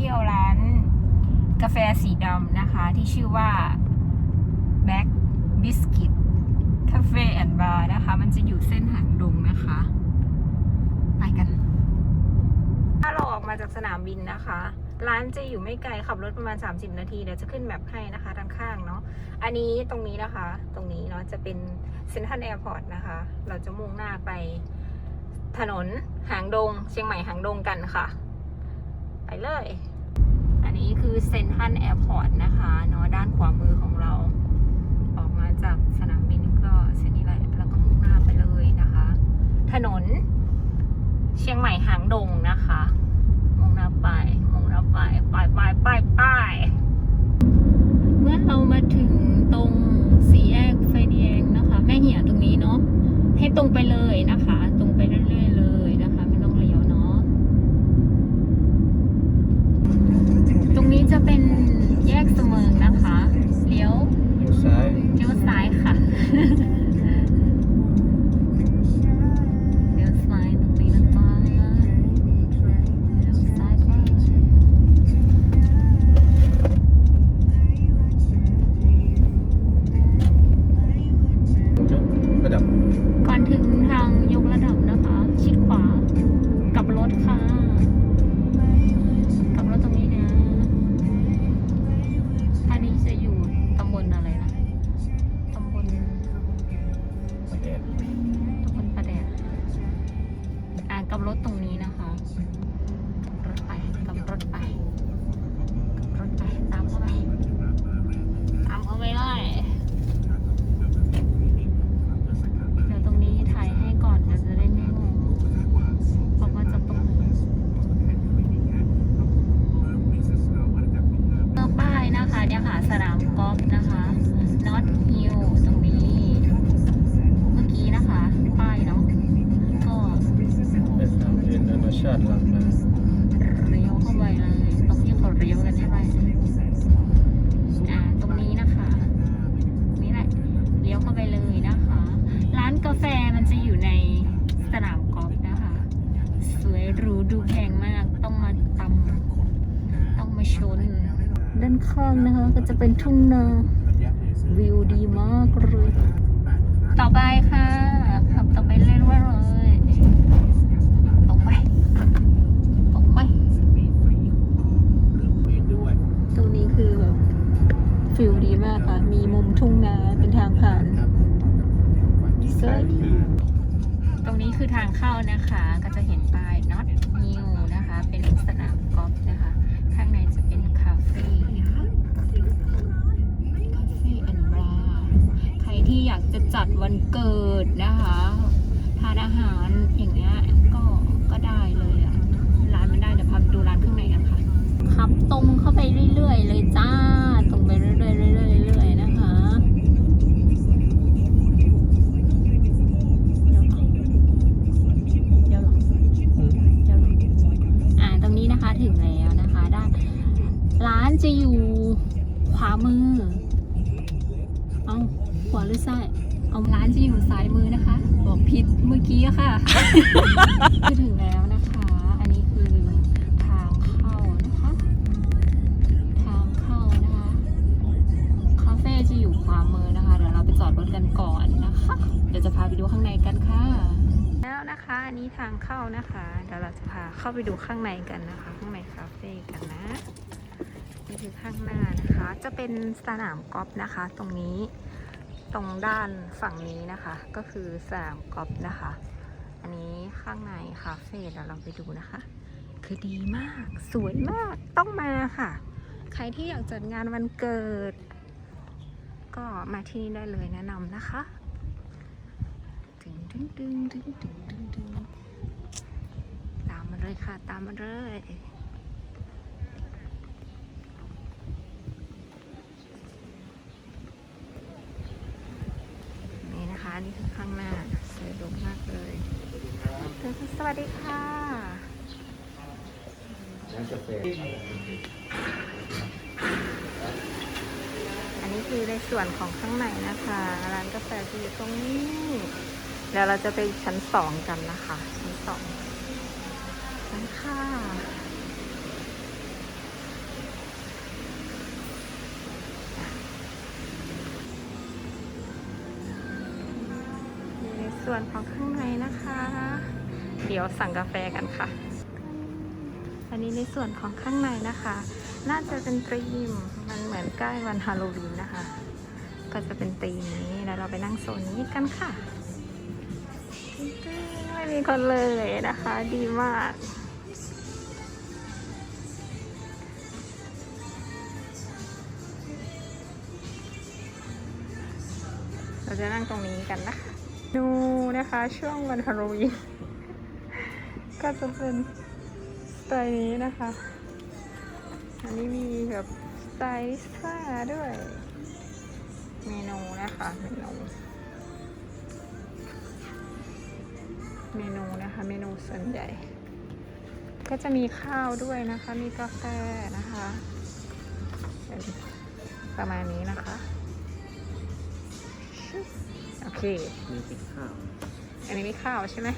ที่ยวร้าน กาแฟสีดำนะคะ ที่ชื่อว่า Back Biscuit Cafe and Bar นะคะ มันจะอยู่เส้นหางดงนะคะ ไปกัน ถ้าเราออกมาจากสนามบินนะคะ ร้านจะอยู่ไม่ไกลขับรถประมาณ 30 นาที เดี๋ยวจะขึ้นแมปให้นะคะด้านข้างเนาะ อันนี้ตรงนี้นะคะ ตรงนี้เนาะจะเป็นเซ็นทรัลแอร์พอร์ตนะคะ เราจะมุ่งหน้าไปถนนหางดง เชียงใหม่หางดงกันค่ะ ไปเลย อันนี้คือเซนทันแอร์พอร์ตนะคะเนาะด้านขวามือของเรา ออกมาจากสนามบินก็เส้นนี้แหละแล้วก็มุ่งหน้าไปเลยนะคะ ถนนเชียงใหม่หางดงนะคะ ก็จะเป็นทุ่งนาวิวดีมากเลย ต่อไปค่ะขับต่อไปเรื่อยๆเลยตรงไปตรงไปตรงนี้คือแบบฟิลดีมากค่ะ มีมุมทุ่งนาเป็นทางผ่านสวยตรงนี้คือทางเข้านะคะ ก็จะเห็นป้าย not new นะคะ เป็นสนามกอล์ฟนะคะ จัดวันเกิดนะคะ ทานอาหารอย่างเงี้ยก็ก็ได้เลยอะ เอาขวาหรือซ้ายเอาร้านจะอยู่ซ้ายมือนะคะ บอกผิดเมื่อกี้อะค่ะ คือถึงแล้วนะคะ อันนี้คือทางเข้านะคะ ทางเข้านะคะคาเฟ่จะอยู่ขวามือนะคะเดี๋ยวเราไปจอดรถกันก่อนนะคะ เดี๋ยวจะพาไปดูข้างในกันค่ะ แล้วนะคะอันนี้ทางเข้านะคะเดี๋ยวเราจะพาเข้าไปดูข้างในกันนะคะ ข้างในคาเฟ่กันนะ นี่คือข้างหน้านะคะ จะเป็นสนามกอล์ฟนะคะ ตรงนี้ตรงด้านฝั่งนี้นะคะ ก็คือสนามกอล์ฟนะคะ อันนี้ข้างในคาเฟ่เดี๋ยวเราไปดูนะคะ คือดีมาก สวยมากต้องมาค่ะ ใครที่อยากจัดงานวันเกิด ก็มาที่นี่ได้เลยแนะนำนะคะดึงดึงดึงดึงดึงดึงดึงตามมาเลยค่ะ ตามมาเลย นี่นะคะนี่คือข้างหน้าสวยดงมากเลยสวัสดีค่ะร้านกาแฟอันนี้คือในส่วนของข้างในนะคะ ร้านกาแฟจะอยู่ตรงนี้เดี๋ยวเราจะไปชั้นสองกันนะคะ ชั้นสองชั้นค่ะ ส่วนของข้างในนะคะ เดี๋ยวสั่งกาแฟกันค่ะ อันนี้ในส่วนของข้างในนะคะ น่าจะเป็นตรีม มันเหมือนใกล้วันฮาโลวีนนะคะ ก็จะเป็นตรีมนี้แล้วเราไปนั่งโซนนี้กันค่ะไม่มีคนเลยนะคะ ดีมากเราจะนั่งตรงนี้กันนะคะ ดูนะคะช่วงวันฮาโลวีนก็จะเป็นสไตล์นี้นะคะ อันนี้มีแบบสไตลิสต้าด้วย เมนูนะคะเมนูเมนูนะคะเมนูส่วนใหญ่ ก็จะมีข้าวด้วยนะคะ มีกาแฟนะคะ ประมาณนี้นะคะ อเค มีพริกข้าวอันนี้มีข้าวใช่ไหม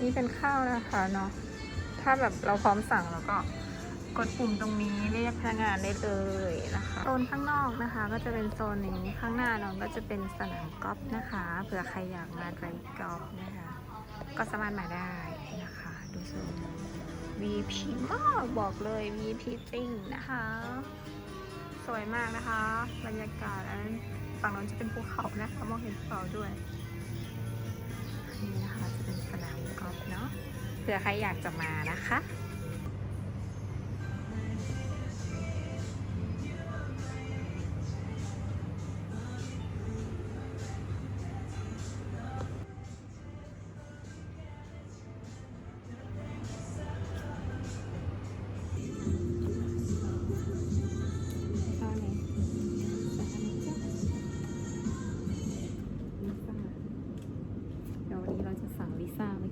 นี่เป็นข้าวนะคะเนาะ ถ้าแบบเราพร้อมสั่งเราก็กดปุ่มตรงนี้เรียกพนักงานได้เลยนะคะ โซนข้างนอกนะคะ ก็จะเป็นโซนนี้ ข้างหน้าน้องก็จะเป็นสนามกอล์ฟนะคะ เผื่อใครอยากมาไดรฟ์กอล์ฟนะคะ ก็สามารถมาได้นะคะ ดูโซน VP มากบอกเลย VP จริงนะคะ สวยมากนะคะ บรรยากาศอันนั้นฝั่งนั้นจะเป็นภูเขานะคะมองเห็นภูเขาด้วยนี่นะคะจะเป็นสนามกอล์ฟเนาะเผื่อใครอยากจะมานะคะ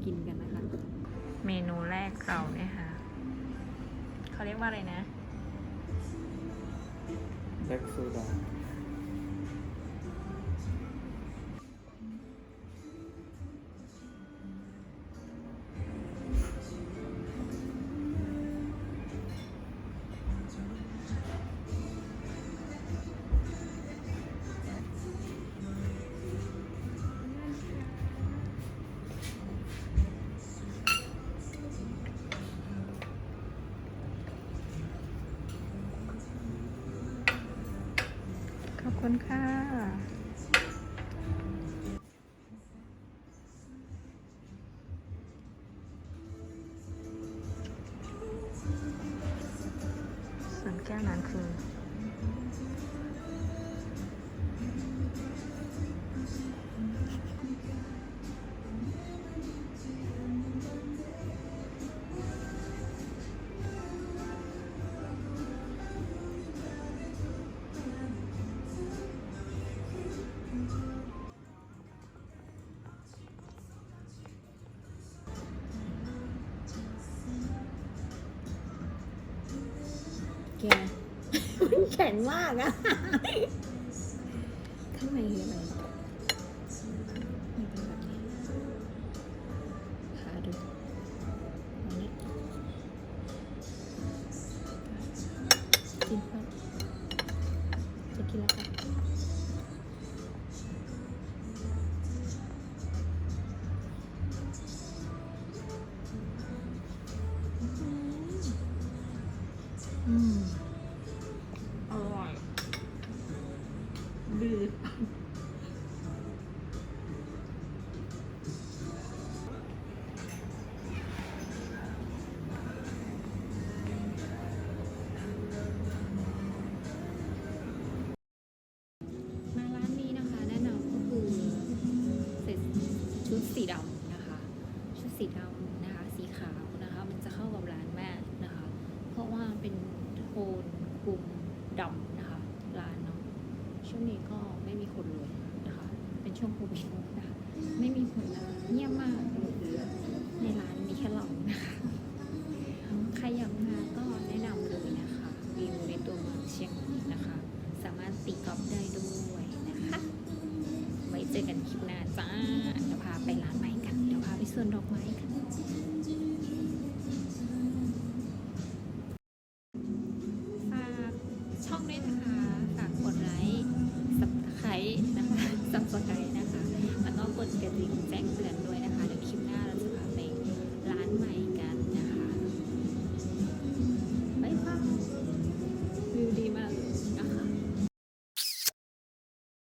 กินกันนะคะ เมนูแรกเราเนี่ยค่ะเขาเรียกว่าอะไรนะแบล็กโซดา คุณค่ะ แก มันแข็งมากอะข้างในคืออะไรมันเป็นแบบนี้หาดูอันนี้กินครับจะกินแล้วครั ดืดมาร้านนี้นะคะ แนะนำก็คือเส่ชุดสีดำ ช่องด้วยนะคะฝากกดไลค์สับไครนะคะสับสไครนะคะแล้วก็กดกระดิ่ง